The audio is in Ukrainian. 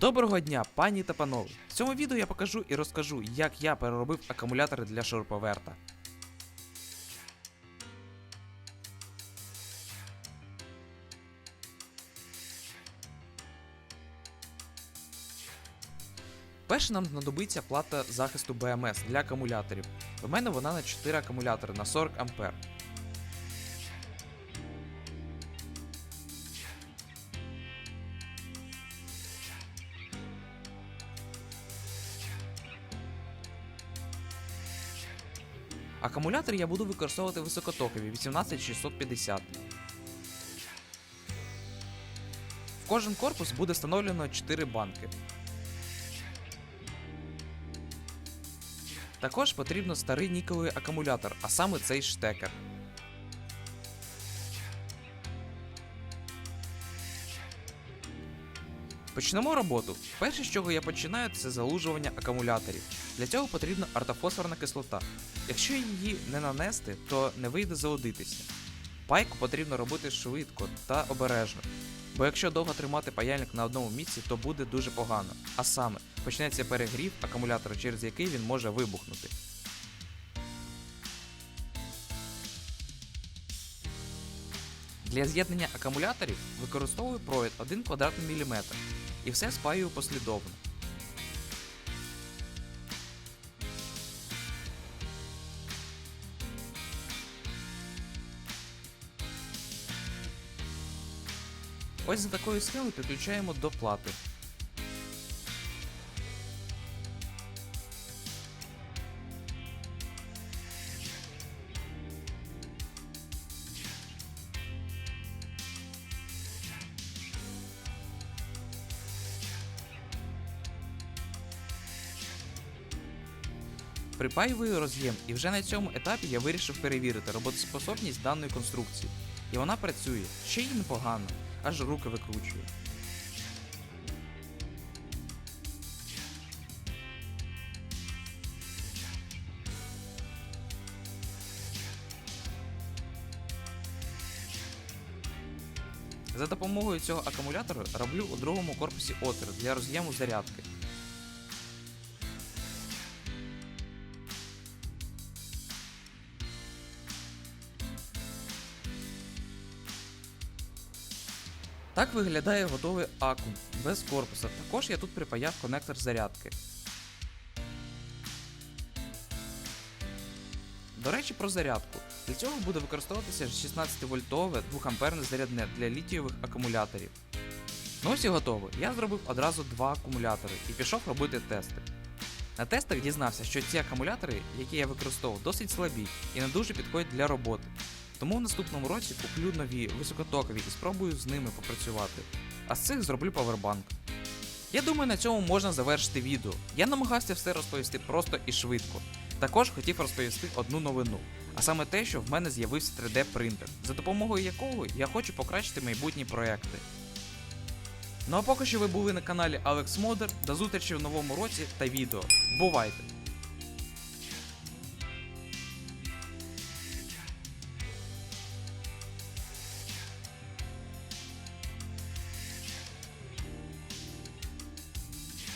Доброго дня, пані та панове! В цьому відео я покажу і розкажу, як я переробив акумулятори для шуруповерта. Перше нам знадобиться плата захисту BMS для акумуляторів. У мене вона на 4 акумулятори на 40 А. Акумулятори я буду використовувати високотокові 18650. В кожен корпус буде встановлено 4 банки. Також потрібно старий нікелевий акумулятор, а саме цей штекер. Почнемо роботу. Перше, з чого я починаю, це залужування акумуляторів. Для цього потрібна ортофосфорна кислота. Якщо її не нанести, то не вийде заодитися. Пайку потрібно робити швидко та обережно. Бо якщо довго тримати паяльник на одному місці, то буде дуже погано. А саме, почнеться перегрів акумулятора, через який він може вибухнути. Для з'єднання акумуляторів використовую провід 1 квадратний міліметр і все спаюю послідовно. Ось за такою схемою підключаємо до плати. Припаюю роз'єм, і вже на цьому етапі я вирішив перевірити роботоспособність даної конструкції. І вона працює, ще й непогано, аж руки викручую. За допомогою цього акумулятора роблю у другому корпусі отвір для роз'єму зарядки. Так виглядає готовий акум без корпуса. Також я тут припаяв конектор зарядки. До речі, про зарядку. Для цього буде використовуватися 16 вольтове 2 амперне зарядне для літієвих акумуляторів. Ну ось і готово. Я зробив одразу два акумулятори і пішов робити тести. На тестах дізнався, що ці акумулятори, які я використовував, досить слабі і не дуже підходять для роботи. Тому в наступному році куплю нові високотокові і спробую з ними попрацювати. А з цих зроблю павербанк. Я думаю, на цьому можна завершити відео. Я намагався все розповісти просто і швидко. Також хотів розповісти одну новину, а саме те, що в мене з'явився 3D принтер, за допомогою якого я хочу покращити майбутні проекти. Ну а поки що ви були на каналі Alex Moder, до зустрічі в новому році та відео. Бувайте!